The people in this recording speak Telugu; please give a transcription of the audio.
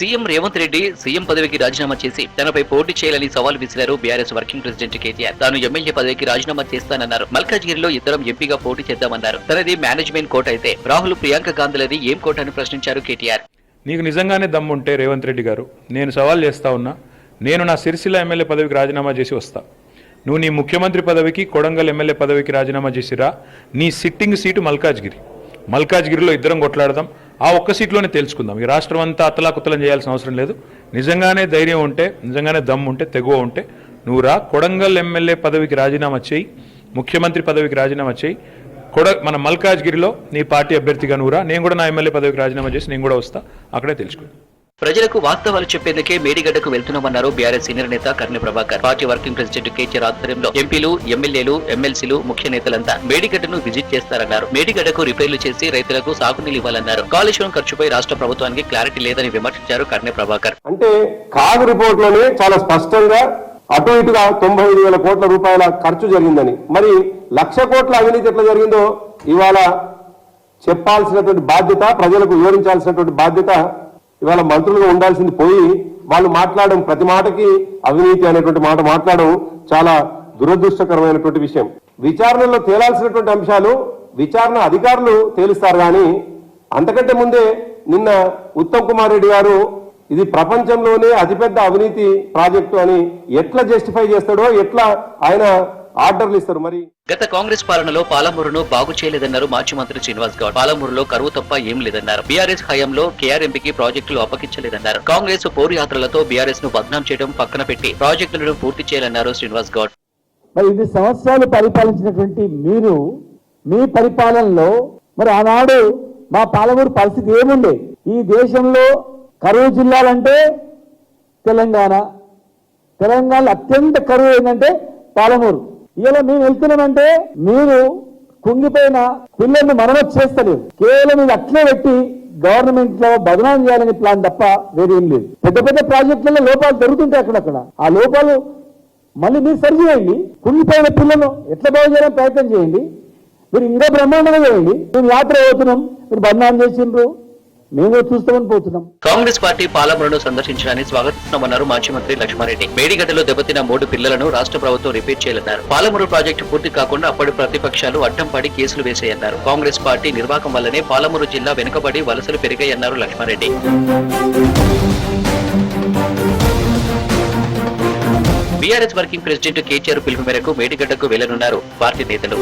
సీఎం రేవంత్ రెడ్డి సీఎం పదవికి రాజీనామా చేసి తనపై పోటీ చేయాలని సవాల్ విసిరారు బీఆర్ఎస్ వర్కింగ్ ప్రెసిడెంట్ కేటీఆర్. తాను ఎమ్మెల్యే పదవికి రాజీనామా చేస్తానన్నారు. మల్కాజ్గిరిలో ఇద్దరం ఎంపీగా పోటీ చేద్దామన్నారు. తనది మేనేజ్మెంట్ కోట అయితే. రాహుల్ ప్రియాంక గాంధీలది ఏం కోట అని ప్రశ్నించారు కేటీఆర్. నీకు నిజంగానే దమ్ముంటే రేవంత్ రెడ్డి గారు. నేను సవాల్ చేస్తా ఉన్నా. నేను నా సిరిసిల్ల ఎమ్మెల్యే పదవికి రాజీనామా చేసి వస్తా. నువ్వు నీ ముఖ్యమంత్రి పదవికి కొడంగల్ ఎమ్మెల్యే పదవికి రాజీనామా చేసిరా. నీ సిట్టింగ్ సీటు మల్కాజ్గిరి. మల్కాజ్గిరిలో ఇద్దరం కొట్లాడదాం. ఆ ఒక్క సీట్లోనే తెలుసుకుందాం ఈ రాష్ట్రం అంతా అతలాకుతలం చేయాల్సిన అవసరం లేదు. నిజంగానే ధైర్యం ఉంటే నిజంగానే దమ్ము ఉంటే తెగువ ఉంటే నువ్వు రా. కొడంగల్ ఎమ్మెల్యే పదవికి రాజీనామా చేయి. ముఖ్యమంత్రి పదవికి రాజీనామా చేయి. కొడ మన మల్కాజ్గిరిలో నీ పార్టీ అభ్యర్థిగా నువ్వు రా. నేను కూడా నా ఎమ్మెల్యే పదవికి రాజీనామా చేసి నేను కూడా వస్తా. అక్కడే తెలుసుకుందాం ప్రజలకు వాస్తవాలు చెప్పేందుకే మేడిగడ్డకు వెళ్తున్నామన్నారు బీఆర్ఎస్ సీనియర్ నేత Karni Prabhakar. Party working president KTR ఆధ్వర్యంలో ఎంపీలు ఎమ్మెల్యేలు ఎమ్మెల్సీలు ముఖ్య నేతలంతా మేడిగడ్డను విజిట్ చేస్తారన్నారు. మేడిగడ్డకు రిపేర్లు చేసి రైతులకు సాగునీళ్ళు ఇవ్వాలన్నారు. కాలుష్యం ఖర్చుపై రాష్ట్ర ప్రభుత్వానికి క్లారిటీ లేదని విమర్శించారు కర్ణి ప్రభాకర్. అంటే కాగ్ రిపోర్ట్లోనే చాలా స్పష్టంగా అటు ఇటుగా తొంభై ఐదు వేల కోట్ల రూపాయల ఖర్చు జరిగిందని. మరి లక్ష కోట్ల అవినీతి ఎట్లా జరిగిందో ఇవాళ చెప్పాల్సినటువంటి బాధ్యత ప్రజలకు వివరించాల్సినటువంటి బాధ్యత ఇవాళ మంత్రులుగా ఉండాల్సింది పోయి వాళ్ళు మాట్లాడడం ప్రతి మాటకి అవినీతి అనేటువంటి మాట మాట్లాడడం చాలా దురదృష్టకరమైనటువంటి విషయం. విచారణలో తేలాల్సినటువంటి అంశాలు విచారణ అధికారులు తేలుస్తారు కానీ అంతకంటే ముందే నిన్న ఉత్తమ్ కుమార్ రెడ్డి గారు ఇది ప్రపంచంలోనే అతిపెద్ద అవినీతి ప్రాజెక్టు అని ఎట్లా జస్టిఫై చేస్తాడో ఎట్లా ఆయన ఆర్డర్లు ఇస్తారు మరి. గత కాంగ్రెస్ పాలనలో పాలమూరును బాగు చేయలేదన్నారు మాజీ మంత్రి శ్రీనివాస్ గౌడ్. పాలమూరులో కరువు తప్ప ఏం లేదన్నారు. బీఆర్ఎస్ హయాంలో కేఆర్ఎంపీకి ప్రాజెక్టులు అప్పగించలేదన్నారు. కాంగ్రెస్ పోరు యాత్రలతో బీఆర్ఎస్ను బద్నాం చేయడం పక్కన పెట్టి ప్రాజెక్టులను పూర్తి చేయాలన్నారు శ్రీనివాస్ గౌడ్. మరి ఇన్ని సంవత్సరాలు పరిపాలించినటువంటి మీరు మీ పరిపాలనలో మరి ఆనాడు మా పాలమూరు పరిస్థితి ఏముండే? ఈ దేశంలో కరువు జిల్లాలంటే తెలంగాణ. తెలంగాణలో అత్యంత కరువు ఏంటంటే పాలమూరు. ఇలా మేము వెళ్తున్నామంటే మీరు కుంగిపోయిన పిల్లల్ని మరమ్మతు చేస్తలేదు. కేవలం ఇది అట్లే పెట్టి గవర్నమెంట్లో బదనాం చేయాలని ప్లాన్ తప్ప వేరేం లేదు. పెద్ద పెద్ద ప్రాజెక్టులలో లోపాలు జరుగుతుంటాయి అక్కడక్కడ. ఆ లోపాలు మళ్ళీ మీరు సరి చేయండి. కుంగిపోయిన పిల్లలు ఎట్లా బాగు చేయడానికి ప్రయత్నం చేయండి. మీరు ఇంకా బ్రహ్మాండంగా చేయండి. మేము యాత్ర అవుతున్నాం మీరు బదనాం చేసిండ్రు. మేము చూస్తామని పోతున్నాం. కాంగ్రెస్ పార్టీ పాలమూరును సందర్శించడానికి స్వాగతిస్తున్నామన్నారు మాజీ మంత్రి లక్ష్మారెడ్డి. మేడిగడ్డలో దెబ్బతిన్న మూడు పిల్లలను రాష్ట్ర ప్రభుత్వం రిపేర్ చేయాలన్నారు పాలమూరు ప్రాజెక్టు పూర్తి కాకుండా అప్పటి ప్రతిపక్షాలు అడ్డం పడి కేసులు వేసాయన్నారు. కాంగ్రెస్ పార్టీ నిర్వాహకం వల్లనే పాలమూరు జిల్లా వెనుకబడి వలసలు పెరిగాయన్నారు లక్ష్మారెడ్డి. బీఆర్ఎస్ వర్కింగ్ ప్రెసిడెంట్ కేటీఆర్ పిలుపు మేరకు మేడిగడ్డకు వెళ్ళనున్నారు పార్టీ నేతలు.